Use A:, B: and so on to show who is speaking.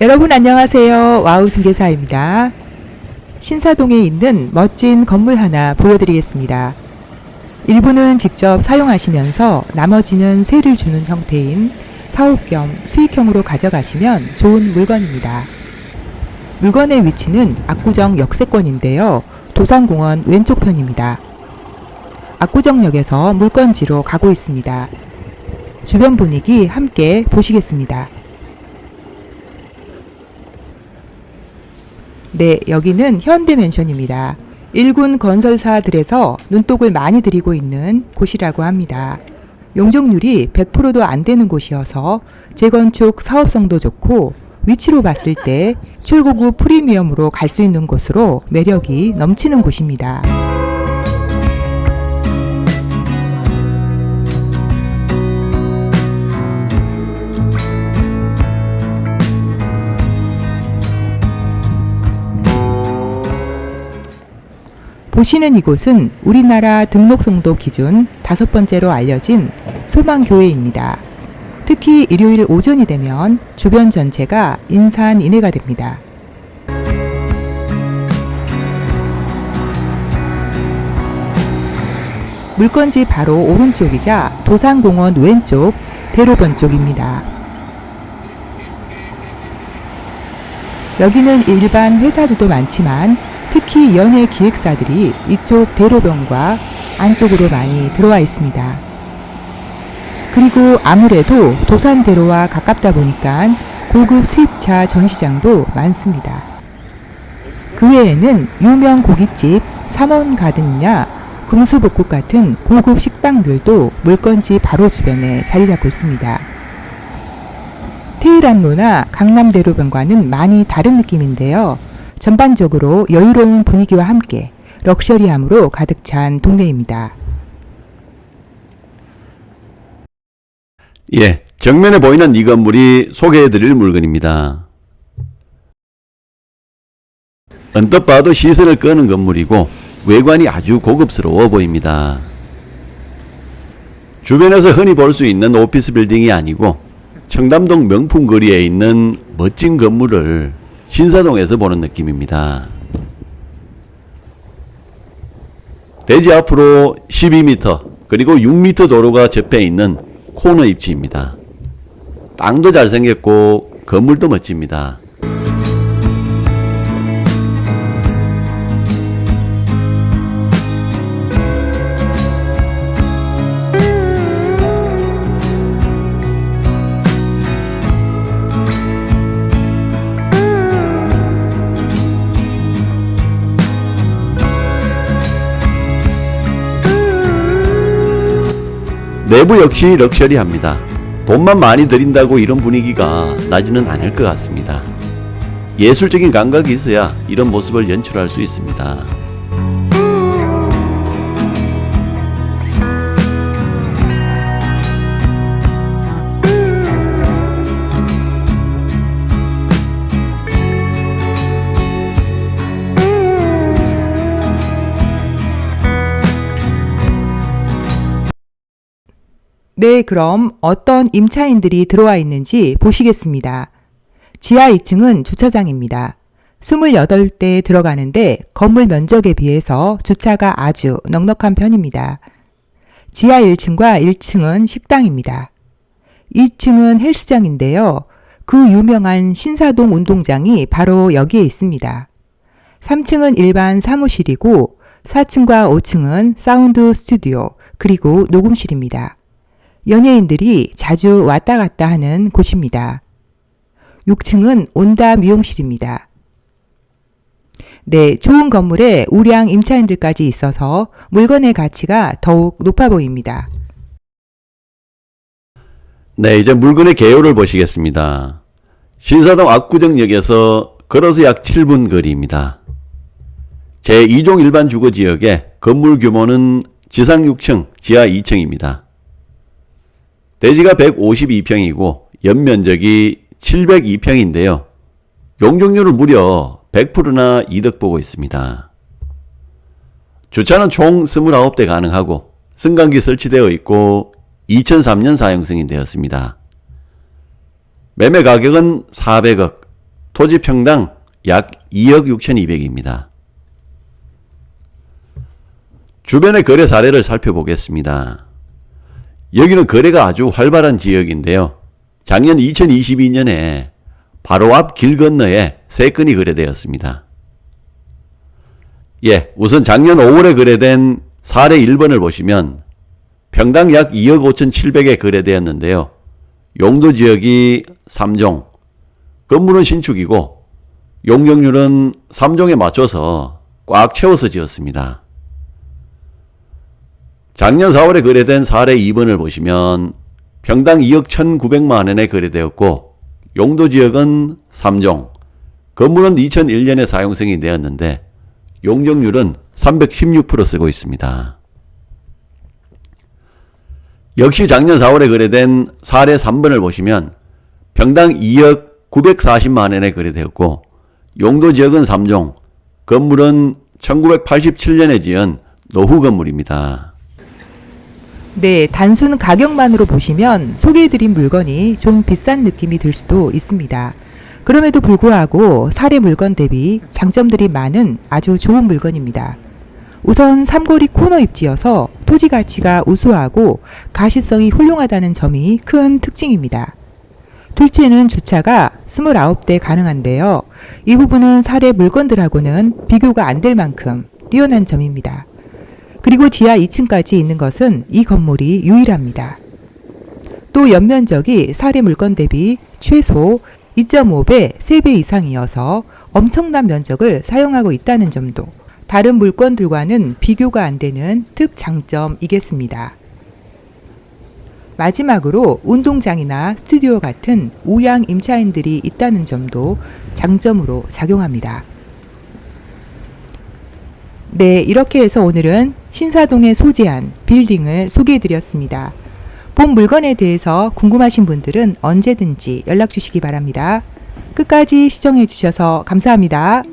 A: 여러분 안녕하세요. 와우 중개사입니다. 신사동에 있는 멋진 건물 하나 보여드리겠습니다. 일부는 직접 사용하시면서 나머지는 세를 주는 형태인 사업 겸 수익형으로 가져가시면 좋은 물건입니다. 물건의 위치는 압구정 역세권인데요. 도산공원 왼쪽 편입니다. 압구정역에서 물건지로 가고 있습니다. 주변 분위기 함께 보시겠습니다. 네, 여기는 현대맨션입니다. 일군 건설사들에서 눈독을 많이 들이고 있는 곳이라고 합니다. 용적률이 100%도 안 되는 곳이어서 재건축 사업성도 좋고 위치로 봤을 때 최고급 프리미엄으로 갈 수 있는 곳으로 매력이 넘치는 곳입니다. 보시는 이곳은 우리나라 등록성도 기준 다섯 번째로 알려진 소망교회입니다. 특히 일요일 오전이 되면 주변 전체가 인산인해가 됩니다. 물건지 바로 오른쪽이자 도산공원 왼쪽 대로변 쪽입니다. 여기는 일반 회사들도 많지만 특히 연예 기획사들이 이쪽 대로변과 안쪽으로 많이 들어와 있습니다. 그리고 아무래도 도산대로와 가깝다 보니까 고급 수입차 전시장도 많습니다. 그 외에는 유명 고깃집 삼원가든이나 금수복국 같은 고급 식당들도 물건지 바로 주변에 자리 잡고 있습니다. 테일안로나 강남대로변과는 많이 다른 느낌인데요. 전반적으로 여유로운 분위기와 함께 럭셔리함으로 가득 찬 동네입니다.
B: 예, 정면에 보이는 이 건물이 소개해드릴 물건입니다. 언뜻 봐도 시선을 끄는 건물이고 외관이 아주 고급스러워 보입니다. 주변에서 흔히 볼 수 있는 오피스 빌딩이 아니고 청담동 명품 거리에 있는 멋진 건물을 신사동에서 보는 느낌입니다. 대지 앞으로 12m 그리고 6m 도로가 접해 있는 코너 입지입니다. 땅도 잘생겼고 건물도 멋집니다. 내부 역시 럭셔리합니다. 돈만 많이 들인다고 이런 분위기가 나지는 않을 것 같습니다. 예술적인 감각이 있어야 이런 모습을 연출할 수 있습니다.
A: 네, 그럼 어떤 임차인들이 들어와 있는지 보시겠습니다. 지하 2층은 주차장입니다. 28대 들어가는데 건물 면적에 비해서 주차가 아주 넉넉한 편입니다. 지하 1층과 1층은 식당입니다. 2층은 헬스장인데요. 그 유명한 신사동 운동장이 바로 여기에 있습니다. 3층은 일반 사무실이고 4층과 5층은 사운드 스튜디오 그리고 녹음실입니다. 연예인들이 자주 왔다 갔다 하는 곳입니다. 6층은 온다 미용실입니다. 네, 좋은 건물에 우량 임차인들까지 있어서 물건의 가치가 더욱 높아 보입니다.
B: 네, 이제 물건의 개요를 보시겠습니다. 신사동 압구정역에서 걸어서 약 7분 거리입니다. 제2종 일반 주거 지역에 건물 규모는 지상 6층, 지하 2층입니다. 대지가 152평이고 연면적이 702평인데요. 용적률을 무려 100%나 이득 보고 있습니다. 주차는 총 29대 가능하고 승강기 설치되어 있고 2003년 사용 승인되었습니다. 매매 가격은 400억, 토지 평당 약 2억 6,200입니다. 주변의 거래 사례를 살펴보겠습니다. 여기는 거래가 아주 활발한 지역인데요. 작년 2022년에 바로 앞 길 건너에 세 건이 거래되었습니다. 예, 우선 작년 5월에 거래된 사례 1번을 보시면 평당 약 2억 5천7백에 거래되었는데요. 용도 지역이 3종, 건물은 신축이고 용적률은 3종에 맞춰서 꽉 채워서 지었습니다. 작년 4월에 거래된 사례 2번을 보시면 평당 2억 1,900만 원에 거래되었고 용도 지역은 3종, 건물은 2001년에 사용승이 되었는데 용적률은 316% 쓰고 있습니다. 역시 작년 4월에 거래된 사례 3번을 보시면 평당 2억 940만 원에 거래되었고 용도 지역은 3종, 건물은 1987년에 지은 노후 건물입니다.
A: 네, 단순 가격만으로 보시면 소개해드린 물건이 좀 비싼 느낌이 들 수도 있습니다. 그럼에도 불구하고 사례 물건 대비 장점들이 많은 아주 좋은 물건입니다. 우선 삼거리 코너 입지여서 토지 가치가 우수하고 가시성이 훌륭하다는 점이 큰 특징입니다. 둘째는 주차가 29대 가능한데요. 이 부분은 사례 물건들하고는 비교가 안 될 만큼 뛰어난 점입니다. 그리고 지하 2층까지 있는 것은 이 건물이 유일합니다. 또 연면적이 사례 물건 대비 최소 2.5배, 3배 이상이어서 엄청난 면적을 사용하고 있다는 점도 다른 물건들과는 비교가 안 되는 특장점이겠습니다. 마지막으로 운동장이나 스튜디오 같은 우량 임차인들이 있다는 점도 장점으로 작용합니다. 네, 이렇게 해서 오늘은 신사동에 소재한 빌딩을 소개해 드렸습니다. 본 물건에 대해서 궁금하신 분들은 언제든지 연락 주시기 바랍니다. 끝까지 시청해 주셔서 감사합니다.